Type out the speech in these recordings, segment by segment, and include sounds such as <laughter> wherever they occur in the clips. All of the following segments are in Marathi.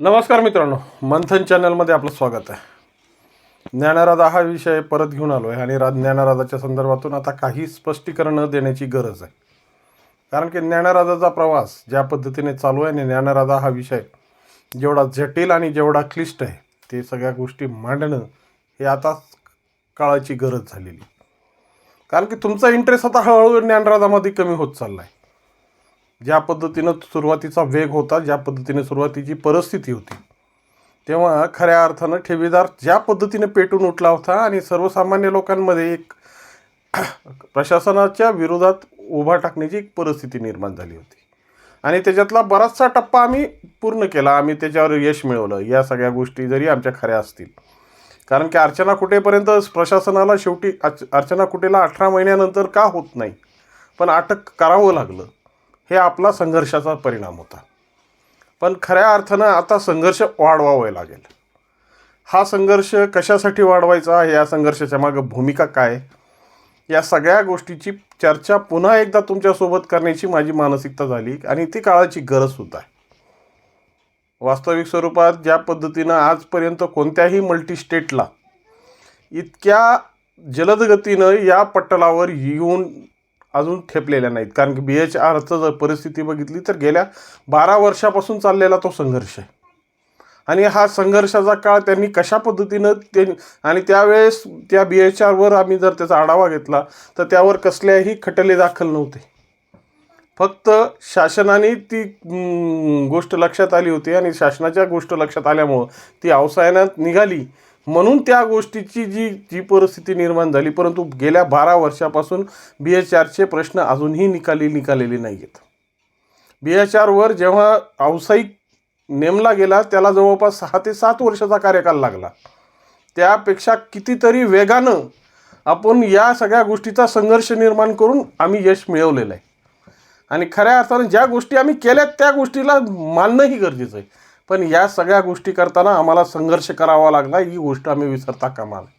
नमस्कार मित्रांनो मंथन चॅनलमध्ये आपलं स्वागत आहे. ज्ञानराधा हा विषय परत घेऊन आलो आहे आणि रा ज्ञानराधाच्या संदर्भातून आता काही स्पष्टीकरण देण्याची गरज आहे. कारण की ज्ञानराधाचा प्रवास ज्या पद्धतीने चालू आहे आणि ज्ञानराधा हा विषय जेवढा जटिल आणि जेवढा क्लिष्ट आहे ते सगळ्या गोष्टी मांडणं हे आता काळाची गरज झालेली. कारण की तुमचा इंटरेस्ट आता हळूहळू ज्ञानराधामध्ये कमी होत चालला आहे ज्या पद्धतीनं सुरुवातीचा वेग होता ज्या पद्धतीने सुरुवातीची परिस्थिती होती तेव्हा खऱ्या अर्थानं ठेवीदार ज्या पद्धतीने पेटून उठला होता आणि सर्वसामान्य लोकांमध्ये एक <clears throat> प्रशासनाच्या विरोधात उभा टाकण्याची एक परिस्थिती निर्माण झाली होती. आणि त्याच्यातला बराचसा टप्पा आम्ही पूर्ण केला. आम्ही त्याच्यावर यश मिळवलं. या सगळ्या गोष्टी जरी आमच्या खऱ्या असतील. कारण की अर्चना कुठेपर्यंत प्रशासनाला शेवटी अर्चना कुठेला अठरा महिन्यानंतर का होत नाही पण अटक करावं लागलं. हे आपला संघर्षाचा परिणाम होता. पण खऱ्या अर्थानं आता संघर्ष वाढवावा लागेल. हा संघर्ष कशासाठी वाढवायचा? या संघर्षाच्या मागं भूमिका काय? या सगळ्या गोष्टीची चर्चा पुन्हा एकदा तुमच्यासोबत करण्याची माझी मानसिकता झाली आणि ती काळाची गरजसुद्धा आहे. वास्तविक स्वरूपात ज्या पद्धतीनं आजपर्यंत कोणत्याही मल्टी स्टेटला इतक्या जलद गतीनं या पटलावर येऊन अजून ठेपलेल्या नाहीत. कारण की बी एच आरचं जर परिस्थिती बघितली तर गेल्या बारा वर्षापासून चाललेला तो संघर्ष आहे. आणि हा संघर्षाचा काळ त्यांनी कशा पद्धतीनं ते आणि त्यावेळेस त्या बी एच आरवर आम्ही जर त्याचा आढावा घेतला तर त्यावर कसल्याही खटले दाखल नव्हते. फक्त शासनाने ती गोष्ट लक्षात आली होती आणि शासनाच्या गोष्ट लक्षात आल्यामुळं ती अवसायनात निघाली. म्हणून त्या गोष्टीची जी जी परिस्थिती निर्माण झाली परंतु गेल्या बारा वर्षापासून बी एच आरचे प्रश्न अजूनही निकाली निकालेले नाही आहेत बी एच आरवर जेव्हा व्यावसायिक नेमला गेला त्याला जवळपास सहा ते सात वर्षाचा कार्यकाल लागला. त्यापेक्षा कितीतरी वेगानं आपण या सगळ्या गोष्टीचा संघर्ष निर्माण करून आम्ही यश मिळवलेलं आहे. आणि खऱ्या अर्थानं ज्या गोष्टी आम्ही केल्यात त्या गोष्टीला मानणंही गरजेचं आहे. पण या सगळ्या गोष्टी करताना आम्हाला संघर्ष करावा लागला. ही गोष्ट आम्ही विसरता कामा नये.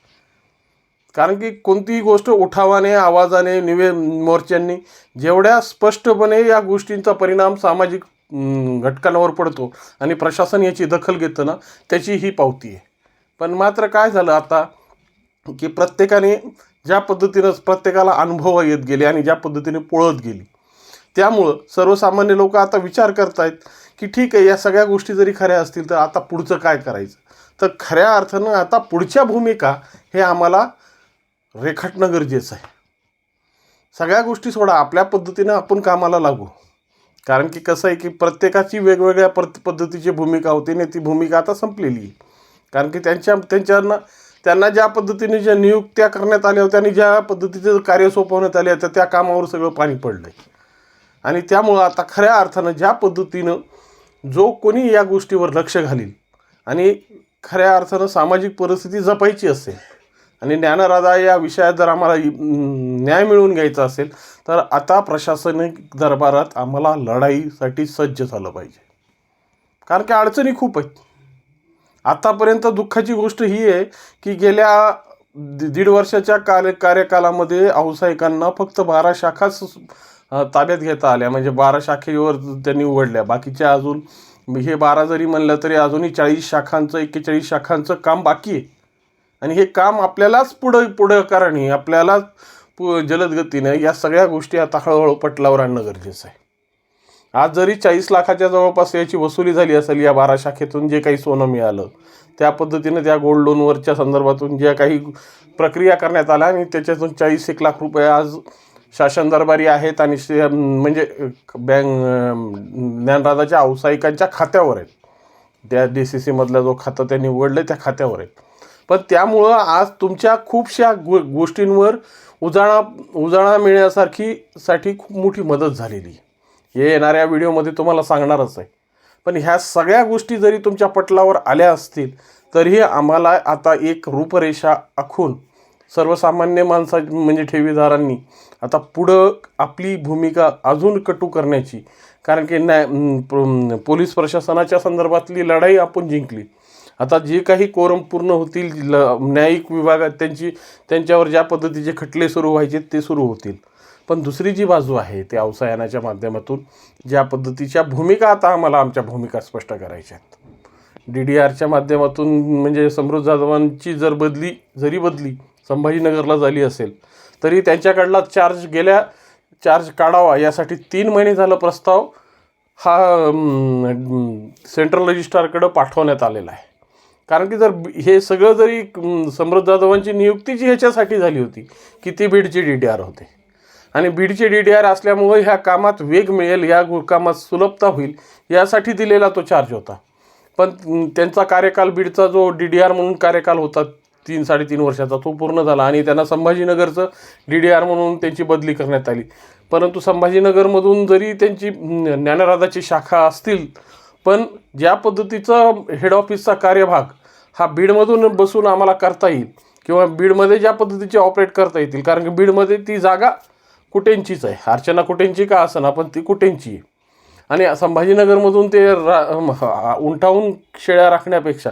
कारण की कोणतीही गोष्ट उठावाने आवाजाने निवे मोर्चांनी जेवढ्या स्पष्टपणे या गोष्टींचा परिणाम सामाजिक घटकांवर पडतो आणि प्रशासन याची दखल घेतं ना त्याची ही पावती आहे. पण मात्र काय झालं आता की प्रत्येकाने ज्या पद्धतीनं प्रत्येकाला अनुभव येत गेले आणि ज्या पद्धतीने पळत गेली त्यामुळं सर्वसामान्य लोक आता विचार करतायत की ठीक आहे या सगळ्या गोष्टी जरी खऱ्या असतील तर आता पुढचं काय करायचं? तर खऱ्या अर्थानं आता पुढच्या भूमिका हे आम्हाला रेखाटणं गरजेचं आहे. सगळ्या गोष्टी सोडा आपल्या पद्धतीनं आपण कामाला लागू. कारण की कसं आहे की प्रत्येकाची वेगवेगळ्या प्र पद्धतीची भूमिका होती आणि ती भूमिका आता संपलेली आहे. कारण की त्यांच्या त्यांच्यांना त्यांना ज्या पद्धतीने ज्या नियुक्त्या करण्यात आल्या होत्या आणि ज्या पद्धतीचं कार्य सोपवण्यात आले होतं त्या कामावर सगळं पाणी पडलं आहे आणि त्यामुळं आता खऱ्या अर्थानं ज्या पद्धतीनं जो कोणी या गोष्टीवर लक्ष घालील आणि खऱ्या अर्थानं सामाजिक परिस्थिती जपायची असेल आणि ज्ञानराधा या विषयात जर आम्हाला न्याय मिळवून घ्यायचा असेल तर आता प्रशासनिक दरबारात आम्हाला लढाईसाठी सज्ज झालं पाहिजे. कारण की अडचणी खूप आहेत. आतापर्यंत दुःखाची गोष्ट ही आहे की गेल्या दि- दीड वर्षाच्या कार्य कार्यकालामध्ये व्यावसायिकांना फक्त बारा शाखाच ताब्यात घेता आल्या. म्हणजे बारा शाखेवर त्यांनी उघडल्या. बाकीच्या अजून हे बारा जरी म्हणलं तरी अजूनही चाळीस शाखांचं एक्केचाळीस शाखांचं काम बाकी आहे. आणि हे काम आपल्यालाच पुढं पुढं करणे आपल्यालाच पु जलद गतीने या सगळ्या गोष्टी आता हळूहळू पटलावर आणणं गरजेचं आहे. आज जरी चाळीस लाखाच्या जवळपास याची वसुली झाली असेल या बारा शाखेतून जे काही सोनं मिळालं त्या पद्धतीनं त्या गोल्ड लोनवरच्या संदर्भातून ज्या काही प्रक्रिया करण्यात आल्या आणि त्याच्यातून चाळीस एक लाख रुपये आज शासन दरबारी आहेत आणि म्हणजे बँक ज्ञानराजाच्या व्यावसायिकांच्या खात्यावर आहेत. त्या डी सी सीमधलं जो खातं त्यांनी उघडलं त्या खात्यावर आहेत. पण त्यामुळं आज तुमच्या खूपशा गो गोष्टींवर उजाळा उजाळा मिळण्यासारखी साठी खूप मोठी मदत झालेली. आहे. हे येणाऱ्या व्हिडिओमध्ये तुम्हाला सांगणारच आहे. पण ह्या सगळ्या गोष्टी जरी तुमच्या पटलावर आल्या असतील तरीही आम्हाला आता एक रूपरेषा आखून सर्वसामान्य माणसा म्हणजे ठेवीदारांनी आता पुढं आपली भूमिका अजून कटू करण्याची. कारण की न्याय पोलीस प्रशासनाच्या संदर्भातली लढाई आपण जिंकली. आता जे काही कोरम पूर्ण होतील ल न्यायिक विभागात त्यांची त्यांच्यावर ज्या पद्धतीचे खटले सुरू व्हायचे ते सुरू होतील. पण दुसरी जी बाजू आहे ते अवसायनाच्या माध्यमातून ज्या पद्धतीच्या भूमिका आता आम्हाला आमच्या भूमिका स्पष्ट करायच्या आहेत. डी डी आरच्या माध्यमातून म्हणजे समृद्ध जाधवांची जर बदली जरी बदली संभाजीनगरला झाली असेल. तरी त्यांच्याकडला चार्ज गेल्या चार्ज काढावा यासाठी तीन महिने झालं प्रस्ताव हा सेंट्रल रजिस्ट्रारकडं पाठवण्यात आलेला आहे. कारण की जर हे सगळं जरी समृद्ध जाधवांची नियुक्ती जी ह्याच्यासाठी झाली होती की ती बीडची डी डी आर होते. आणि बीडचे डी डी आर असल्यामुळे ह्या कामात वेग मिळेल या कामात सुलभता होईल यासाठी दिलेला तो चार्ज होता. पण त्यांचा कार्यकाल बीडचा जो डी डी आर म्हणून कार्यकाल होता तीन साडेतीन वर्षाचा तो पूर्ण झाला आणि त्यांना संभाजीनगरचं डी डी आर म्हणून त्यांची बदली करण्यात आली. परंतु संभाजीनगरमधून जरी त्यांची अं, ज्ञानराधाची शाखा असतील पण ज्या पद्धतीचा हेड ऑफिसचा कार्यभाग हा बीडमधून बसून आम्हाला करता येईल किंवा बीडमध्ये ज्या पद्धतीचे ऑपरेट करता येतील कारण की बीडमध्ये ती जागा कुटेंचीच आहे. अर्चना कुटेंची का असं पण ती कुटेंची आहे. आणि संभाजीनगरमधून ते रा उंटाहून शेळ्या राखण्यापेक्षा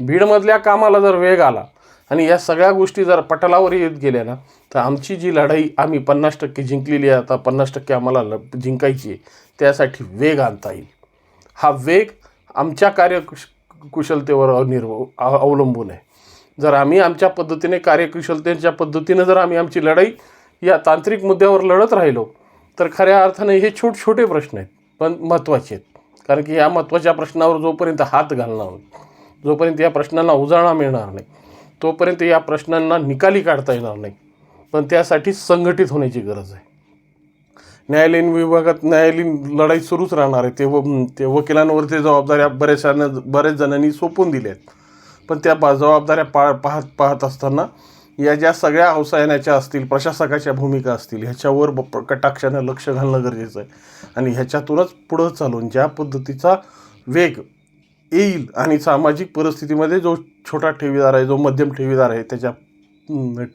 बीडमधल्या कामाला जर वेग आला आणि या सगळ्या गोष्टी जर पटलावर येत गेल्या ना तर आमची जी लढाई आम्ही पन्नास टक्के जिंकलेली आहे आता पन्नास टक्के आम्हाला ल जिंकायची आहे त्यासाठी वेग आणता येईल. हा वेग आमच्या कार्यकुश कुशलतेवर निर्व अवलंबून आहे. जर आम्ही आमच्या पद्धतीने कार्यकुशलतेच्या पद्धतीनं जर आम्ही आमची लढाई या तांत्रिक मुद्द्यावर लढत राहिलो तर खऱ्या अर्थाने हे छोट छोटे प्रश्न आहेत पण महत्त्वाचे आहेत. कारण की या महत्त्वाच्या प्रश्नावर जोपर्यंत हात घालणार नाही जोपर्यंत या प्रश्नांना उजाळा मिळणार नाही तोपर्यंत या प्रश्नांना निकाली काढता येणार नाही. पण त्यासाठी संघटित होण्याची गरज आहे. न्यायालयीन विभागात न्यायालयीन लढाई सुरूच राहणार आहे. ते व ते वकिलांवरती जबाबदाऱ्या बऱ्याचशा बऱ्याच जणांनी सोपून दिल्या आहेत पण त्या बा जबाबदाऱ्या पा पाहत पाहत असताना या ज्या सगळ्या अवसायनाच्या असतील प्रशासकाच्या भूमिका असतील ह्याच्यावर ब- कटाक्षानं लक्ष घालणं गरजेचं आहे. आणि ह्याच्यातूनच पुढं चालून ज्या पद्धतीचा वेग येईल आणि सामाजिक परिस्थितीमध्ये जो छोटा ठेवीदार आहे जो मध्यम ठेवीदार आहे त्याच्या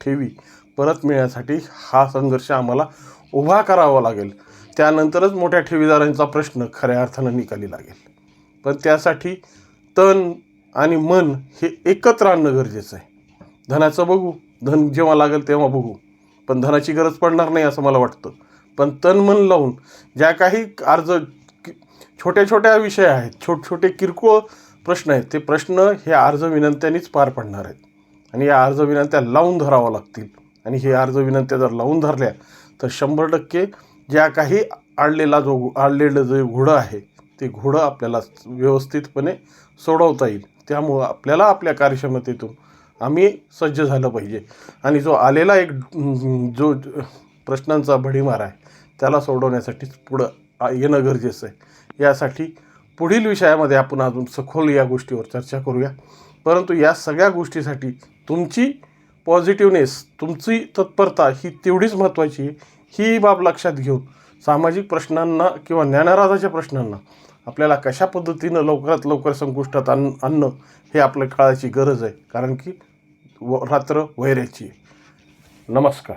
ठेवी परत मिळण्यासाठी हा संघर्ष आम्हाला उभा करावा लागेल. त्यानंतरच मोठ्या ठेवीदारांचा प्रश्न खऱ्या अर्थानं निकाली लागेल. पण त्यासाठी तन आणि मन हे एकत्र आणणं गरजेचं आहे. धनाचं बघू धन जेव्हा लागेल तेव्हा बघू. पण धनाची गरज पडणार नाही असं मला वाटतं. पण तन मन लावून ज्या काही अर्ज छोट्या छोट्या विषय आहेत छोट छोटे किरकोळ प्रश्न आहेत. ते प्रश्न हे अर्ज विनंत्यांनीच पार पडणार आहेत. आणि या अर्ज विनंत्या लावून धराव्या लागतील. आणि हे अर्ज विनंत्या जर लावून धरल्या तर शंभर टक्के ज्या काही आडलेला जो आडलेलं जे घोडं आहे ते घोडं आपल्याला व्यवस्थितपणे सोडवता येईल. त्यामुळं आपल्याला आपल्या कार्यक्षमतेतून आम्ही सज्ज झालं पाहिजे. आणि जो आलेला एक जो प्रश्नांचा भडीमार आहे त्याला सोडवण्यासाठीच पुढं येणं गरजेचं आहे. यासाठी पुढील विषयामध्ये आपण अजून सखोल या गोष्टीवर चर्चा करूया. परंतु या सगळ्या गोष्टीसाठी तुमची पॉझिटिव्हनेस तुमची तत्परता ही तेवढीच महत्त्वाची आहे ही बाब लक्षात घेऊन सामाजिक प्रश्नांना किंवा ज्ञानराधाच्या प्रश्नांना आपल्याला कशा पद्धतीनं लवकरात लवकर संपुष्टात आण आणणं हे आपल्या काळाची गरज आहे. कारण की व रात्र वैऱ्याची आहे. नमस्कार.